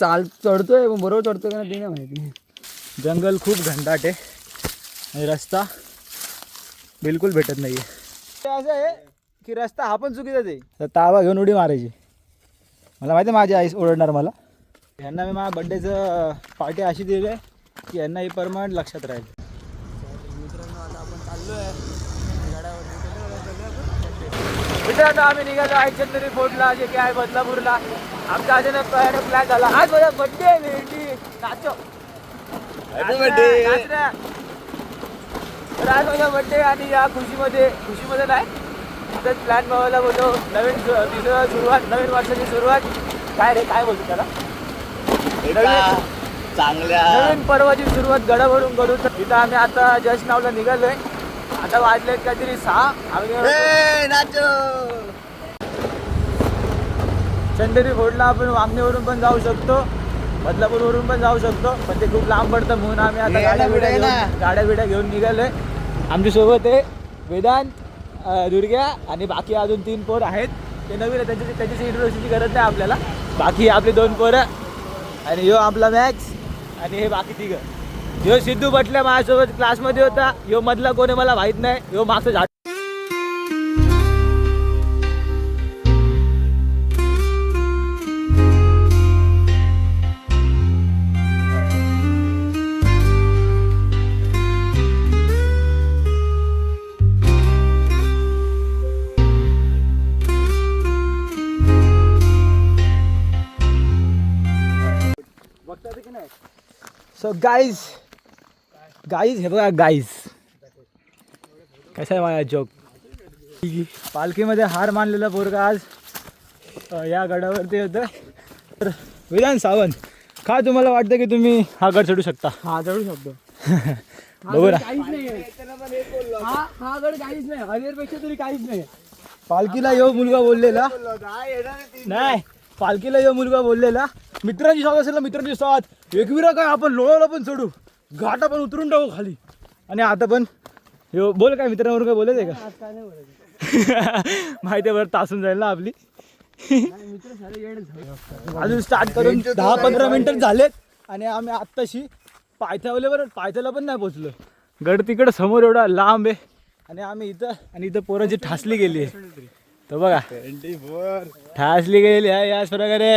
चाल चढतोय पण बरोबर चढतोय का नाही ते नाही माहिती. जंगल खूप घनदाट आहे. आणि रस्ता बिलकुल भेटत नाही असं आहे की रस्ता हा पण चुकीचाच आहे. तर ताबा घेऊन उडी मारायची. मला माहिती आहे माझी आई ओरडणार मला. यांना मी माझ्या बड्डेचं पार्टी अशी दिली आहे की यांना ही परमनंट लक्षात राहील. मित्रांनो आम्ही निघालो आहे चंद्री फोर्टला जे काय बदलापूरला. आमचा अचानक प्लॅन झाला. आज माझा बड्डे आहे भेंडी नाचो. तर आज माझा बड्डे आणि या खुशीमध्ये खुशीमध्ये नाही तिथंच प्लॅन बनवायला बोलतो नवीन तिथं सुरुवात नवीन वर्षाची सुरुवात. काय रे काय बोलतो त्याला? नवीन- चांगल्या नवीन पर्वाची सुरुवात गडावरून करू तिथं आम्ही आता जस्ट नावला निघालोय. आता वाजलेत काहीतरी सहा. आम्ही चंदेरी फोडला आपण वामनेवरून पण जाऊ शकतो. बदलापूरवरून पण जाऊ शकतो. पण ते खूप लांब पडतं म्हणून आम्ही आता ये गाड्या बिड्या घेऊन गाड्या बिड्या घेऊन निघालोय. आमच्यासोबत आहे वेदांत दुर्ग्या आणि बाकी अजून तीन पोर आहेत. ते नवीन आहे त्यांची त्यांच्याशी इंट्रोडक्शनची गरज नाही आपल्याला. बाकी आपले दोन पोरं. आणि ह्यो आपला मॅक्स आणि हे बाकी तिघं. ह्यो सिद्धू बटल्या माझ्यासोबत क्लासमध्ये होता. ह्यो मधला कोणी मला माहीत नाही. ह्यो मागचं झाड सो गाईज गाईज हे बघा गाईज कसा आहे माझा जोक पालखीमध्ये हार मानलेला पोरगा आज या गडावरती होतं. तर विधान सावंत का तुम्हाला वाटतं की तुम्ही हा गड चढू शकता? हा चढू शकतो. बघू ना. काहीच नाही हा हा गड काहीच नाही. हरिहरपेक्षा तरी काहीच नाही पालखीला यो मुलगा बोललेला. नाही पालखीला यो मुलगा बोललेला. मित्रांची साथ असेल ना मित्रांची साथ एकविरा काय आपण लोळाला पण चढू. घाटा पण उतरून टाकू खाली. आणि आता पण यो बोल काय मित्रांवर काय बोलत आहे का? आज काय नाही बोलायचं. माहिती आहे बरं तासून जाईल ना आपली. नाही, मित्र सारे येडे झाले. अजून स्टार्ट करून दहा पंधरा मिनिटं झालेत आणि आम्ही आत्ताशी पायथ्यावले बरं पायथ्याला पण नाही पोचलो गड तिकडं समोर एवढा लांब आहे. आणि आम्ही इथं आणि इथं पोराची ठासली गेली आहे. तर बघा. ठासली गेली आहे याच प्रकारे.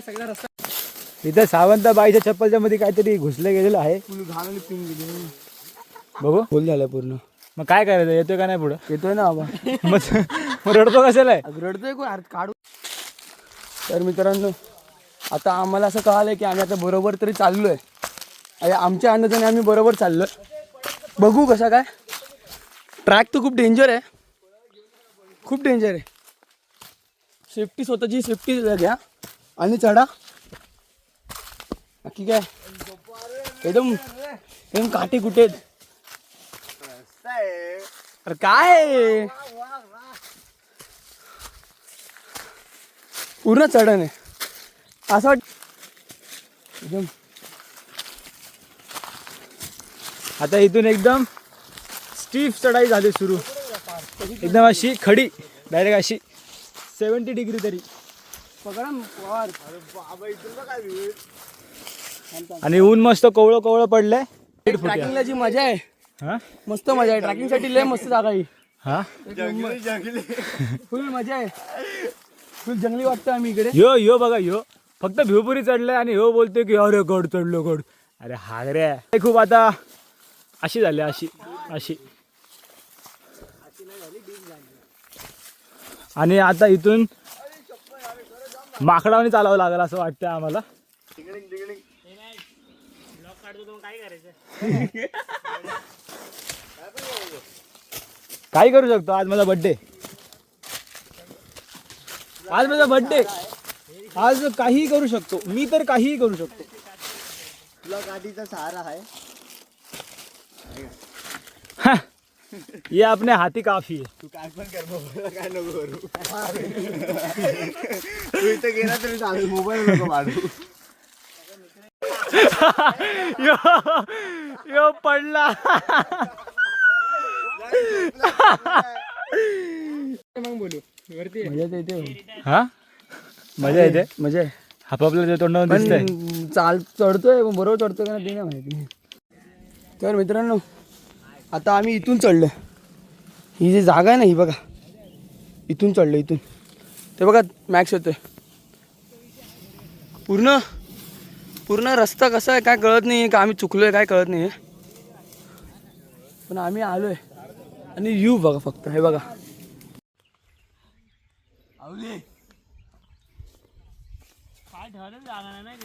सगळा रस्ता इथं सावंत बाईच्या चप्पलच्या मध्ये काहीतरी घुसलं गेलेलं आहे. फुल गेली. बघू. फुल झालं पूर्ण. मग काय करायचं? येतोय का नाही पुढं? येतोय ना बाबा. मग मग रडतो कशाला आहे? रडतोय कोण? अरे काढू. तर मित्रांनो आता आम्हाला असं कळालं की आम्ही आता बरोबर तरी चाललोय. आहे आमच्या अंदाजाने आम्ही बरोबर चाललोय. बघू कसा काय. ट्रॅक तर खूप डेंजर आहे. खूप डेंजर आहे. सेफ्टी स्वतःची सेफ्टी घ्या. आणि चढा. नक्की काय? एकदम एकदम काटे कुठे आहेत? अरे काय? पूर्ण चढण आहे. असं वाट एकदम. आता इथून एकदम स्टीफ चढाई झाली सुरू. एकदम अशी खडी डायरेक्ट अशी. सेवन्टी डिग्री तरी. पकडा. आणि ऊन मस्त कोवळं कोवळं पडलंय. ट्रॅकिंगला जी मजा आहे. हा? मस्त मजा आहे. ट्रॅकिंगसाठी लय मस्त जागा आहे. हा? फुल मजा आहे. फुल जंगली वाटतं आम्ही इकडे. यो यो बघा यो. फक्त भिवपुरी चढलाय आणि ह्यो बोलतोय की अरे गड चढलो गड. अरे हागरे हे खूप आता अशी झाली अशी अशी. आणि आता इथून माकडावणी चालावं लागेल असं वाटतं आम्हाला. काय करू शकतो. आज माझा बड्डे आज माझा बड्डे आज काहीही करू शकतो. मी तर काहीही करू शकतो. तुला गाडीचा सहारा आहे. ये अपने हाथी काफी है। तू काय पण कर मोबाईल काय नको करू. तू इथे गेला तरी चालेल मोबाईल नको मारू. यो यो पडला. मजा तर येते हा? मजा येते मजा आहे. तोंडावर दिसतंय. पण चाल चढतोय पण बरोबर चढतोय का नाही ते नाही माहिती. तर मित्रांनो आता आम्ही इथून चढलो ही जी जागा आहे ना ही बघा. इथून चढलो इथून. ते बघा मॅक्स होतोय पूर्ण पूर्ण रस्ता कसा आहे काय कळत नाही का आम्ही चुकलोय काय कळत नाही पण आम्ही आलोय. आणि यू बघा फक्त हे बघा.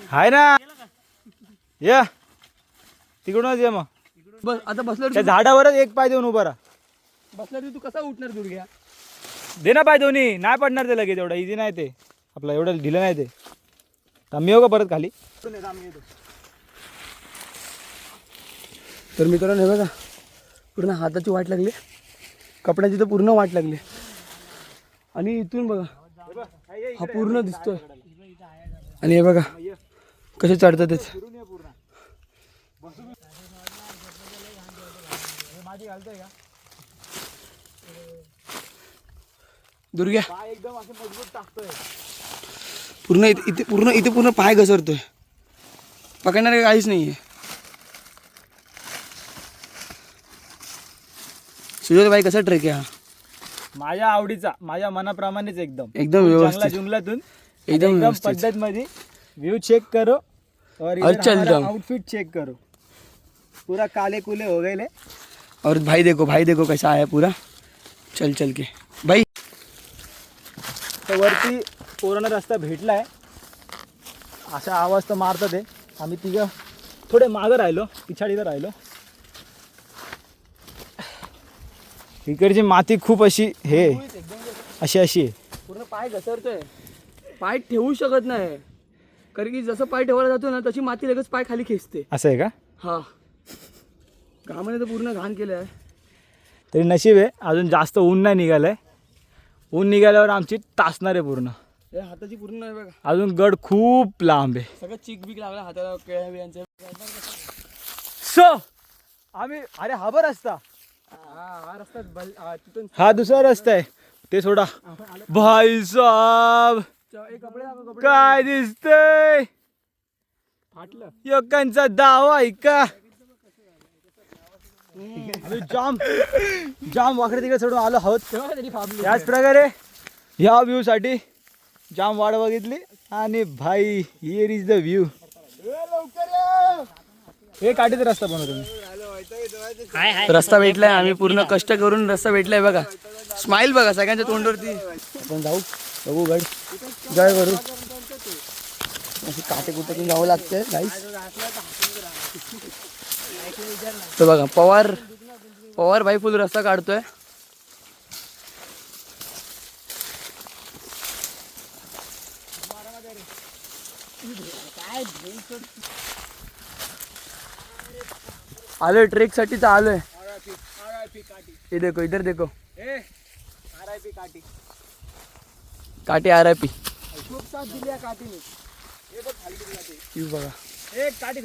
हाय ना. या. तिकडूनच ये मग. बस आता बसल्यावर त्या झाडावरच एक पाय देऊन उभा राहा. बसल्यावर तू कसा उठणार दुर्ग्या दे ना पाय दोन्ही. नाही पडणार ते लगेच एवढं. इझी नाही ते. आपलं एवढं ढिलं नाही ते. मी येऊ का परत खाली? तर मित्रांनो हे बघा. पूर्ण हाताची वाट लागली. कपड्याची तर पूर्ण वाट लागली. आणि इथून बघा हा पूर्ण दिसतोय. आणि हे बघा कसे चढतात ते दुर्ग्या. एकदम असं मजबूत टाकतोय. पूर्ण इथे इथे पूर्ण इथे पूर्ण पाय घसरतोय. पकडणार काहीच नाही आहे सुजय भाई कसा ट्रेक आहे हा? माझ्या आवडीचा माझ्या मनाप्रमाणेच एकदम. एकदम जंगला व्यवस्थित. जुंगलातून एकदम एकदम व्यवस्थित. पद्धत मध्ये व्यू चेक करो. और। आउटफिट चेक करो. पूरा काले कुले हो गए ले. और भाई देखो भाई देखो कैसा आया पूरा। चल चल के। भाई। तर वरती पोरांना रस्ता भेटलाय असा आवाज तर मारतात आहे. आम्ही तिघं थोडे मागं राहिलो पिछाडीला राहिलो. इकडची माती खूप अशी हे अशी अशी आहे. पूर्ण पाय घसरतोय. पाय ठेवू शकत नाही. कारण की जसं पाय ठेवायला जातो ना तशी माती लगेच पाय खाली खेचते. असं आहे का? हा. घामाने तर पूर्ण घाण केलं आहे. तरी नशीब आहे अजून जास्त ऊन नाही निघालंय. ऊन निघाल्यावर आमची तासणार आहे पूर्ण. हे हाताची पूर्ण आहे बघा. अजून गड खूप लांब आहे. सगळं चिक बिक लागला हाताला केळ्या सो आम्ही अरे हा बरं रस्ता. हा हा रस्ता बल- हा, तिथून हा दुसरा रस्ता आहे. ते सोडा. भाई साहब च- ए, कपडे दाखव, कपडे काय दिसतंय? फाटलं. लोकांचा दावा आहे का? आम्ही जाम जाम वाकडे तिकडे सोडून आलो आहोत. तेव्हा तरी फाबली याच प्रकारे ह्या व्ह्यू साठी जाम वाट बघितली आणि भाई हिअर इज द व्ह्यू हे काठीचा रस्ता बनवतो मी रस्ता भेटलाय आम्ही पूर्ण कष्ट करून रस्ता भेटलाय बघा. स्माइल बघा सगळ्यांच्या तोंडावरती. आपण जाऊ बघू गड. जय करू काटे कुठे जावं लागतंय गाईस तर बघा पवार पवार भाई फुल रस्ता काढतोय. आलोय ट्रेकसाठी तर आलोय. हे देखो इधर देखो. काटे आर आय पी. बघा. एक काठी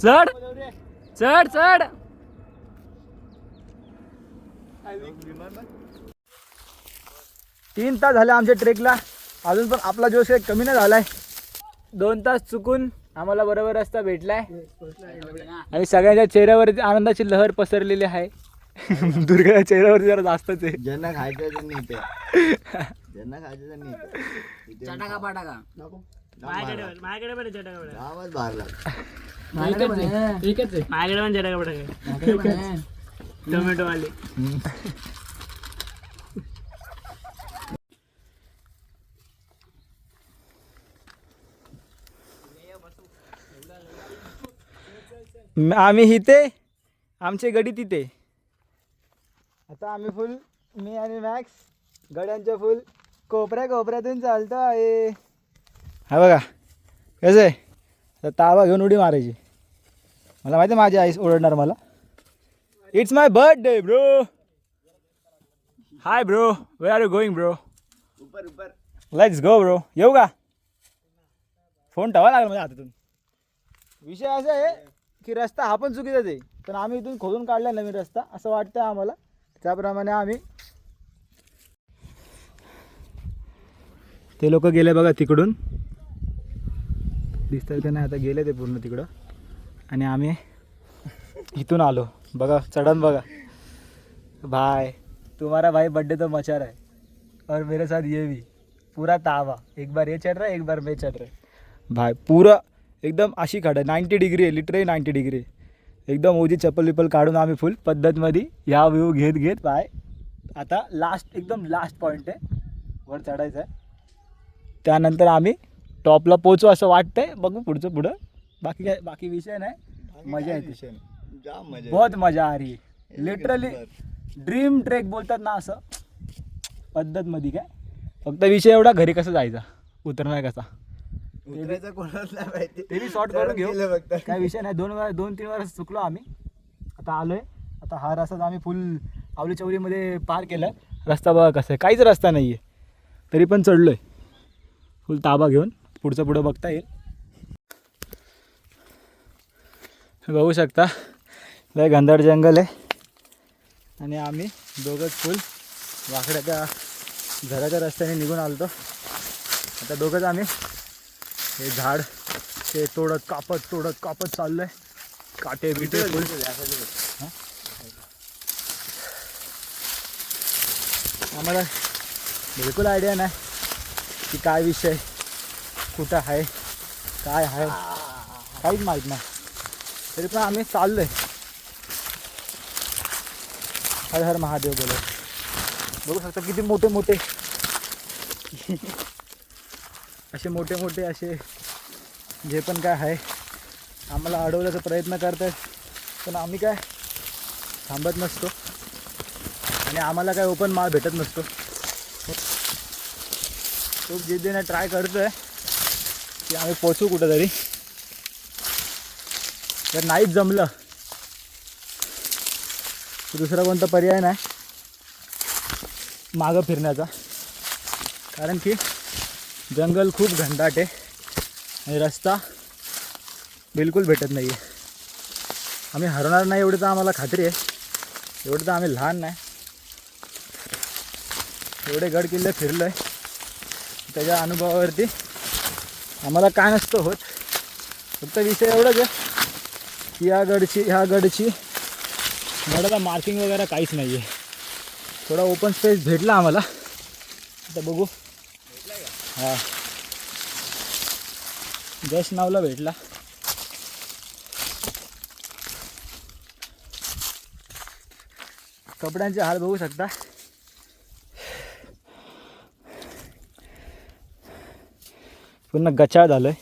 चढ. चढ चढ. तीन तास झाले आमच्या ट्रेकला. अजून पण आपला जोश काही कमी नाही झालाय. दोन तास चुकून आम्हाला बरोबर रस्ता भेटलाय. आणि सगळ्यांच्या चेहऱ्यावरती आनंदाची लहर पसरलेली आहे. दुर्गाच्या चेहऱ्यावरती जरा जास्तच आहे. ज्यांना खायचं त्यांनी खायचं. चटाका पाटाका. माझ्याकडे माझ्याकडे पण चटाका पाटाका. गावात बाहेर माझ्याकडे पण चटाका पाटाका टोमॅटो वाले. आम्ही इथे आमचे गडी तिथे. आता आम्ही फुल मी आणि मॅक्स गड्यांच्या फुल कोपऱ्या कोपऱ्यातून चालतो आहे. हा बघा. कसं आहे? तर तावा घेऊन उडी मारायची. मला माहिती आहे माझी आईस ओरडणार मला. It's my birthday bro hi bro where are you going bro let's go bro येऊ का? फोन ठेवा लागला माझ्या हातातून. विषय असा आहे की रस्ता हा पण चुकीचाच आहे. पण आम्ही इथून खोदून काढला नवीन रस्ता असं वाटतं आम्हाला. त्याप्रमाणे आम्ही ते लोक गेले बघा तिकडून. दिसतात का नाही आता गेले ते पूर्ण तिकडं. आणि आम्ही इथून आलो. बघा चढण बघा. भाई तुम्हारा भाई बर्थडे तो मचा रहा है। और मेरे साथ ये भी। पूरा तावा। एक बार ये चढ़ रहा है एक बार मैं चढ़ रहा है। भाई पूरा एकदम अशी काढ नाईंटी डिग्री आहे लिटरली नाईंटी डिग्री एकदम ओजी चप्पल विप्पल काढून आम्ही फुल पद्धतमध्ये ह्या व्ह्यू घेत घेत पाय आता लास्ट एकदम लास्ट पॉईंट आहे वर चढायचं आहे. त्यानंतर आम्ही टॉपला पोचू असं वाटतंय. बघू पुढचं पुढं. बाकी काय बाकी विषय नाही. मजा येते मजा बहुत मजा आ रही लिटरली ड्रीम ट्रेक बोलतात ना असं. पद्धतमध्ये काय? फक्त विषय एवढा घरी कसं जायचा? उतरणार कसा? उतरायचं कोणाला नाही माहिती. ते बी शॉर्ट करून घेऊ. काय विषय नाही. दोन वेळा दोन तीन वेळा चुकलो आम्ही. आता आलोय. आता हा रस्ता आम्ही फुल आवली चौरीमध्ये पार केला रस्ता बघा कसा आहे. काहीच रस्ता नाही आहे तरी पण चढलोय. फुल ताबा घेऊन पुढचं पुढं बघता येईल. बघू शकता लय घनदाट जंगल आहे. आणि आम्ही दोघंच फुल वाकड्याच्या घराच्या रस्त्याने निघून आलतो. आता दोघंच आम्ही हे झाड ते तोडत कापत तोडत कापत चाललंय. काटे बिटे फुल. आम्हाला बिलकुल आयडिया नाही. की काय विषय? कुठं आहे? काय आहे? काहीच माहीत नाही. तरी पण आम्ही चाललोय. हर हर महादेव बोलो बघू शकता किती मोठे मोठे. असे मोठे मोठे असे जे पण काय आहे. आम्हाला अडवण्याचा प्रयत्न करतायत पण आम्ही काय थांबत नसतो. आणि आम्हाला काय ओपन माल भेटत नसतो. खूप जिद्दीने ट्राय करतोय की आम्ही पोचू कुठंतरी. तर नाहीच जमलं दुसरा कोणता पर्याय नाही. मागं फिरण्याचा. कारण की जंगल खूप घनदाट आहे आणि रस्ता बिलकुल भेटत नाही आहे आम्ही हरवणार नाही एवढी तर आम्हाला खात्री आहे. एवढं तर आम्ही लहान नाही. एवढे गड किल्ले फिरलो आहे त्याच्या अनुभवावरती. आम्हाला काय नसतं होत. फक्त विषय एवढंच आहे की या गडची ह्या गडची गडाला मार्किंग वगैरे काहीच नाही आहे थोडा ओपन स्पेस भेटला आम्हाला. आता बघू. हां. जस्ट नावला भेटला. कपड्यांचे हाल बघू शकता. पूर्ण गचाळ झालंय.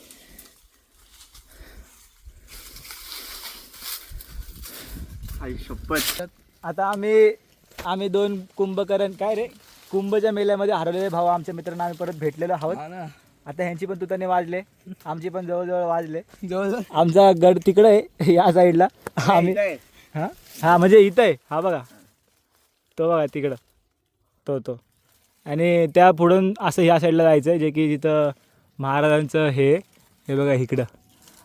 आई शपथ. आता आम्ही आम्ही दोन कुंभकरण काय रे? कुंभच्या मेल्यामध्ये हरवलेले भाऊ आमच्या मित्रांना आम्ही परत भेटलेलो आहोत. आता ह्यांची पण तुताने वाजले. आमची पण जवळजवळ वाजले. जवळजवळ? आमचा गड तिकडे आहे या साईडला. आम्ही हां? हां म्हणजे इथं आहे. हा बघा. तो बघा तिकडं. तो तो. आणि त्या पुढून असं ह्या साईडला जायचं आहे जे की जिथं महाराजांचं हे हे बघा इकडं.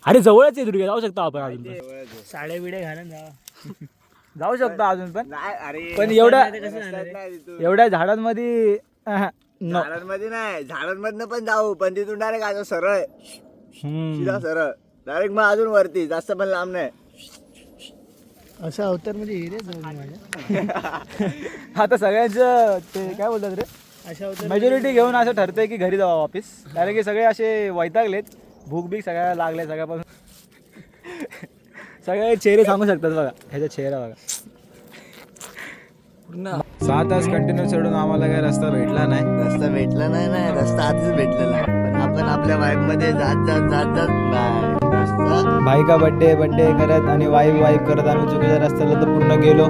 अरे जवळच आहे दुर्गा जाऊ शकतो आपण अजून पण. साड्या बिड्या घालून जावा जाऊ शकतो अजून पण. नाही अरे पण एवढ्या रस्त्यात नाही तिथून. एवढ्या झाडांमध्ये अह, no. झाडांमध्ये नाही झाडांमधनं पण जाऊ पण तिथून डायरेक्ट आज सरळ हम्म. सीधा सरळ. डायरेक्ट मग अजून वरती जास्त पण लांब नाही. असं अवतार म्हणजे हिरेच माझ्या. आता सगळ्यांचं ते काय बोलतात रे? मेजॉरिटी घेऊन असं ठरतंय की घरी जावं वापिस. कारण की सगळे असे वैतागलेत. भूक बीक सगळ्या लागले सगळ्यापासून. सगळे चेहरे सांगू शकतात बघा. ह्याचा चेहरा बघा. सहा तास कंटिन्यू चढून आम्हाला काही रस्ता भेटला नाही. रस्ता भेटला नाही ना रस्ता आधीच भेटलेला आहे. पण आपण आपल्या वाईफमध्ये जात जात जात जात नाही रस्ता भाई का बड्डे बड्डे करत आणि वाईफ वाईफ करत आम्ही चुकीच्या रस्त्याला तर पूर्ण गेलो.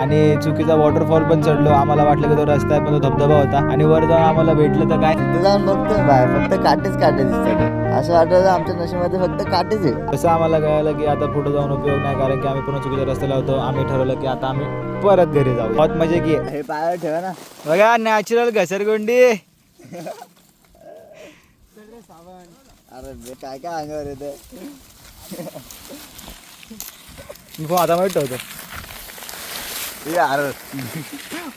आणि चुकीचा वॉटरफॉल पण चढलो. आम्हाला वाटलं की तो रस्ता आहे पण तो धबधबा होता. आणि वर जाऊन आम्हाला भेटलं तर काय? तिथे जाऊन बघतोय बाहेर. फक्त काटेच काटे दिसतात. असं वाटतं आमच्या नशेमध्ये फक्त काटेच आहे. तसं आम्हाला कळालं की आता पुढे जाऊन उपयोग नाही कारण की आम्ही पुन्हा चुकीच्या रस्त्याला होतो. आम्ही ठरवलं की आता आम्ही परत घरी जाऊ बहुत मजा की. हे पायावर ठेवा ना. बघा नॅचरल घसरगुंडी. अरे बे, काय काय अंगावर येते फोन आता माहीत ठेवतो. अरे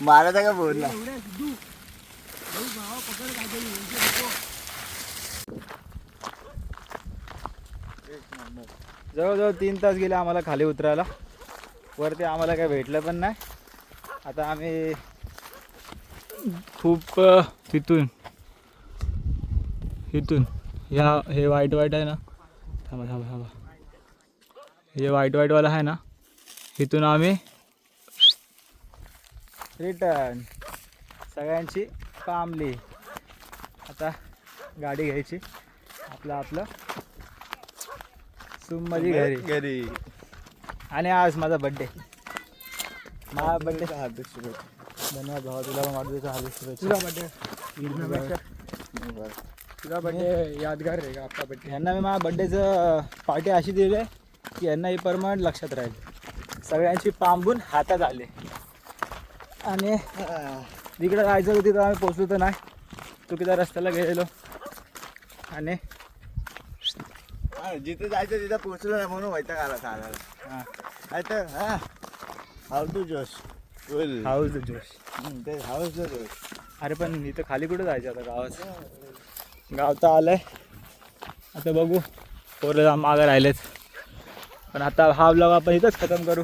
मारायचा का बोलला. जवळजवळ तीन तास गेले आम्हाला खाली उतरायला. वरती आम्हाला काही भेटलं पण नाही. आता आम्ही खूप तिथून इथून. ह्या हे वाईट वाईट आहे ना. थांबा थांबा थांबा. हे वाईट वाईटवाला आहे ना. इथून आम्ही रिटर्न सगळ्यांची कामली आता गाडी घ्यायची. आपलं आपलं. सुमजी घरी. घरी. आणि आज माझा बड्डे माझा बड्डे धन्यवाद भावा तुला पण वाढदिवसाच्या हार्दिक शुभेच्छा. तुझा बड्डे यादगार आहे का आपला बड्डे यांना मी माझ्या बड्डेचं पार्टी अशी दिली आहे की यांना ही परमनंट लक्षात राहील. सगळ्यांची पांबून हातात आले. आणि तिकडं जायचं होतं तिथं आम्ही पोचलो तर नाही. चुकीच्या रस्त्याला गेलेलो. आणि हा, जिथे जायचं तिथं पोहोचलो नाही म्हणून वैताग आला सांगायला हां. तर हा. हाऊ टू जोश हाऊस जोश हाऊस टू जोश अरे पण इथं खाली कुठं जायचं आता गावात गाव तर आलंय. आता बघू. पोरं मागं राहिलेत. पण आता हा ब्लॉग आपण इथंच खतम करू.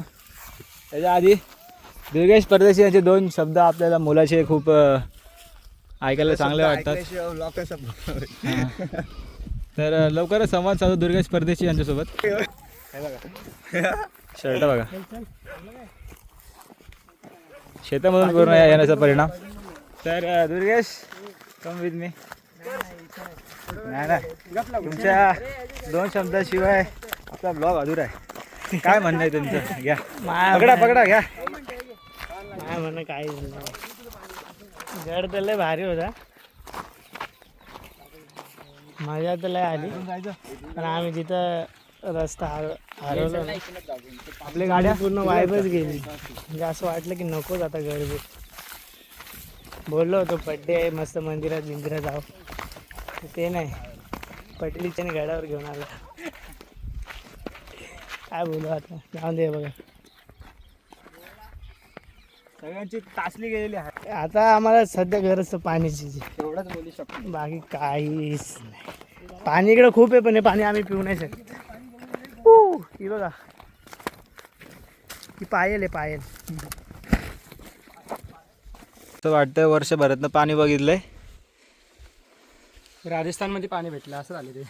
त्याच्या आधी दुर्गेश परदेशी यांचे दोन शब्द आपल्याला मुलाचे खूप ऐकायला चांगले वाटतात? हां. तर लवकरच संवाद साधू दुर्गेश परदेशी यांच्यासोबत. शर्ट बघा. शेतामधून करून या- येण्याचा परिणाम. तर दुर्गेश कम विथ मी नाही नाही. तुमच्या दोन शब्दाशिवाय आपला ब्लॉग अधुरा आहे. काय म्हणणं आहे तुमचं? घ्या. पकडा पकडा घ्या. काय म्हणणं काही गड तर लय भारी होता. मजा तर लय आली. पण आम्ही तिथं रस्ता हर हरवलो ना. आपली गाडी पूर्ण वाईबच गेली. म्हणजे असं वाटलं की नकोच आता गर्दी. बोललो होतो बड्डे आहे मस्त मंदिरात बिंदिरात जाऊ. ते नाही. पटलीच्याने गाड्यावर घेऊन आला. काय बोलू आता? जाऊन दे बघा. सगळ्यांची तासली गेलेली आहे. आता आम्हाला सध्या गरज तर पाण्याची. एवढंच बोलू शकतो. बाकी काहीच नाही. पाणी इकडे खूप आहे पण हे पाणी आम्ही पिऊ नाही शकत. ही बघा. ही पायल आहे पायल. असं वाटतंय वर्षभरातनं पाणी बघितलंय. राजस्थानमध्ये पाणी भेटलं असं झालं ते.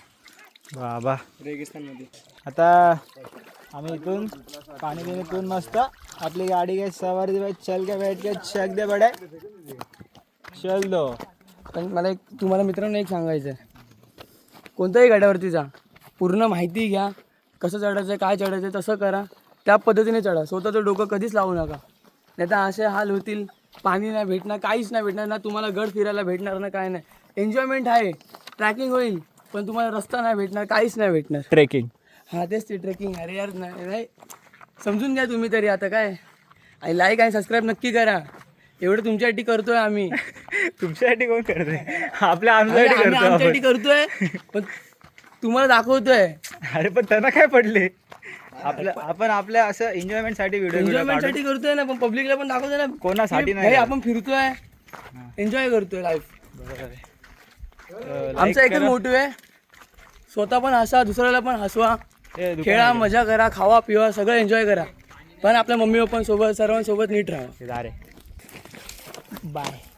बाबा. रेगिस्तानमध्ये. आता आम्ही इथून पाणी पिणे पिऊन मस्त. आपली गाडी घ्यायची सवारी चल के बैठ के चक दे बडे. चल दो. पण मला एक तुम्हाला मित्रांनो एक सांगायचं आहे कोणत्याही गाड्यावरती जा. पूर्ण माहिती घ्या. कसं चढायचं काय चढायचं तसं करा. त्या पद्धतीने चढा. स्वतःचं डोकं कधीच लावू नका. नाही तर असे हाल होतील. पाणी नाही भेटणार काहीच नाही भेटणार ना तुम्हाला गड फिरायला भेटणार ना काय नाही. एन्जॉयमेंट आहे. ट्रॅकिंग होईल पण तुम्हाला रस्ता नाही भेटणार काहीच नाही भेटणार. ट्रेकिंग हां तेच ते ट्रेकिंग अरे यार नाही नाही. समजून घ्या तुम्ही तरी आता काय. आणि लाईक आणि सबस्क्राईब नक्की करा. एवढं तुमच्यासाठी करतोय आम्ही. तुमच्यासाठी कोण करते आपल्या अरे आमच्यासाठी आम्ही करतो आमच्यासाठी आपण. करतोय पण तुम्हाला दाखवतोय. अरे पण त्यांना काय पडले आपल्या आपण आपल्या असं एन्जॉयमेंटसाठी व्हिडिओ एन्जॉयमेंटसाठी करतोय ना पण पब्लिकला पण दाखवतोय ना. कोणासाठी नाही नाही आपण फिरतोय. एन्जॉय करतोय लाईफ आमचा एकच मोटिव्ह आहे. स्वतः पण हसा दुसऱ्याला पण हसवा. खेळा मजा करा खावा पिवा सगळं एन्जॉय करा. पण आपल्या मम्मी पप्पांसोबत सर्वांसोबत नीट राहा. बाय